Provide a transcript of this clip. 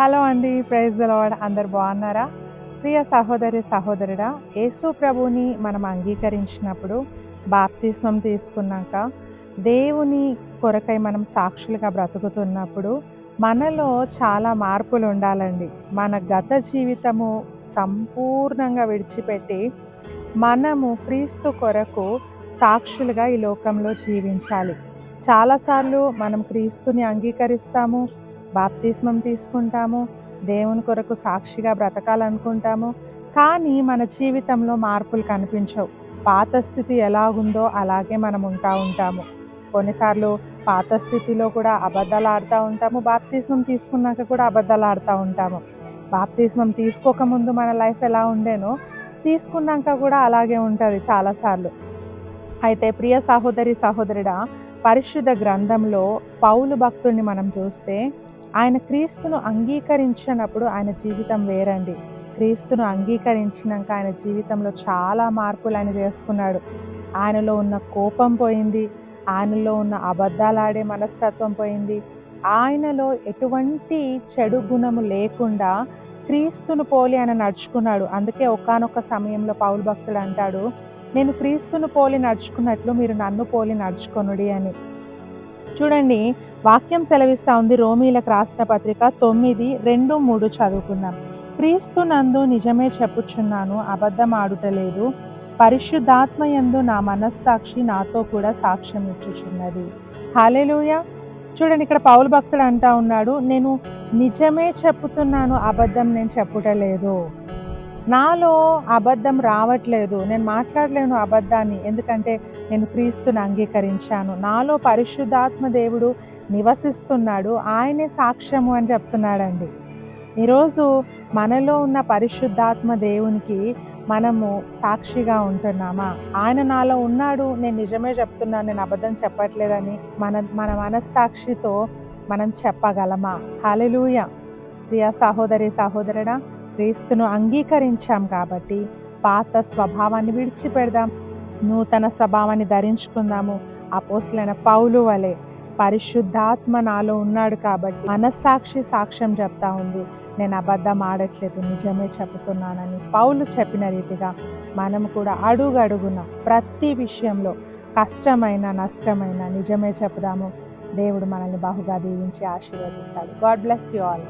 Hello అండి praise lord. అందరు బాగున్నారా? ప్రియ సహోదరి సహోదరుడా యేసు ప్రభుని మనం అంగీకరించినప్పుడు బాప్తిస్మం తీసుకున్నాక దేవుని కొరకై మనం సాక్షులుగా బ్రతుకుతున్నప్పుడు మనలో చాలా మార్పులు ఉండాలండి. మన గత జీవితము సంపూర్ణంగా విడిచిపెట్టి మనము క్రీస్తు కొరకు సాక్షులుగా ఈ లోకంలో జీవించాలి. చాలాసార్లు మనం క్రీస్తుని అంగీకరిస్తాము బాప్తిస్మం తీసుకుంటాము దేవుని కొరకు సాక్షిగా బ్రతకాలనుకుంటాము. కానీ మన జీవితంలో మార్పులు కనిపించవు. పాత స్థితి ఎలా ఉందో అలాగే మనం ఉంటా ఉంటాము. కొన్నిసార్లు పాత స్థితిలో కూడా అబద్ధాలు ఆడుతూ ఉంటాము బాప్తిస్మం తీసుకున్నాక కూడా అబద్ధాలు ఆడుతూ ఉంటాము. బాప్తిస్మం తీసుకోకముందు మన లైఫ్ ఎలా ఉండేనో తీసుకున్నాక కూడా అలాగే ఉంటుంది చాలాసార్లు. అయితే ప్రియ సహోదరి సహోదరుడా పరిశుద్ధ గ్రంథంలో పౌలు భక్తుల్ని మనం చూస్తే ఆయన క్రీస్తును అంగీకరించినప్పుడు ఆయన జీవితం వేరండి. క్రీస్తును అంగీకరించినాక ఆయన జీవితంలో చాలా మార్పులు ఆయన చేసుకున్నాడు. ఆయనలో ఉన్న కోపం పోయింది. ఆయనలో ఉన్న అబద్ధాలాడే మనస్తత్వం పోయింది. ఆయనలో ఎటువంటి చెడు గుణము లేకుండా క్రీస్తును పోలి ఆయన నడుచుకున్నాడు. అందుకే ఒకనొక సమయంలో పౌరు భక్తుడు అంటాడు నేను క్రీస్తును పోలి నడుచుకున్నట్లు మీరు నన్ను పోలి నడుచుకొనుడి అని. చూడండి వాక్యం సెలవిస్తా ఉంది రోమీలకు రాసిన పత్రిక తొమ్మిది రెండు మూడు చదువుకుందాం. క్రీస్తు నందు నిజమే చెప్పుచున్నాను అబద్ధం ఆడుటలేదు పరిశుద్ధాత్మ యందు నా మనస్సాక్షి నాతో కూడా సాక్ష్యం ఇచ్చుచున్నది. హాలేలుయ చూడండి ఇక్కడ పౌలు భక్తుడు అంటా ఉన్నాడు నేను నిజమే చెప్పుతున్నాను అబద్ధం నేను చెప్పుటలేదు నాలో అబద్ధం రావట్లేదు. నేను మాట్లాడలేను అబద్ధాన్ని. ఎందుకంటే నేను క్రీస్తుని అంగీకరించాను. నాలో పరిశుద్ధాత్మ దేవుడు నివసిస్తున్నాడు. ఆయనే సాక్ష్యము అని చెప్తున్నాడండి. ఈరోజు మనలో ఉన్న పరిశుద్ధాత్మ దేవునికి మనము సాక్షిగా ఉంటున్నామా? ఆయన నాలో ఉన్నాడు. నేను నిజమే చెప్తున్నాను. నేను అబద్ధం చెప్పట్లేదని మన మన మనస్సాక్షితో మనం చెప్పగలమా? హలెలూయ ప్రియా సహోదరి సహోదరుడా క్రీస్తును అంగీకరించాం కాబట్టి పాత స్వభావాన్ని విడిచిపెడదాం. నూతన స్వభావాన్ని ధరించుకుందాము. అపోసులైన పౌలు వలె పరిశుద్ధాత్మ నాలో ఉన్నాడు కాబట్టి మనస్సాక్షి సాక్ష్యం చెప్తా ఉంది. నేను అబద్ధం ఆడట్లేదు నిజమే చెబుతున్నానని పౌలు చెప్పిన రీతిగా మనం కూడా అడుగడుగున ప్రతి విషయంలో కష్టమైన నష్టమైన నిజమే చెప్దాము దేవుడు మనల్ని బహుగా దీవించి ఆశీర్వదిస్తాడు. God bless you all.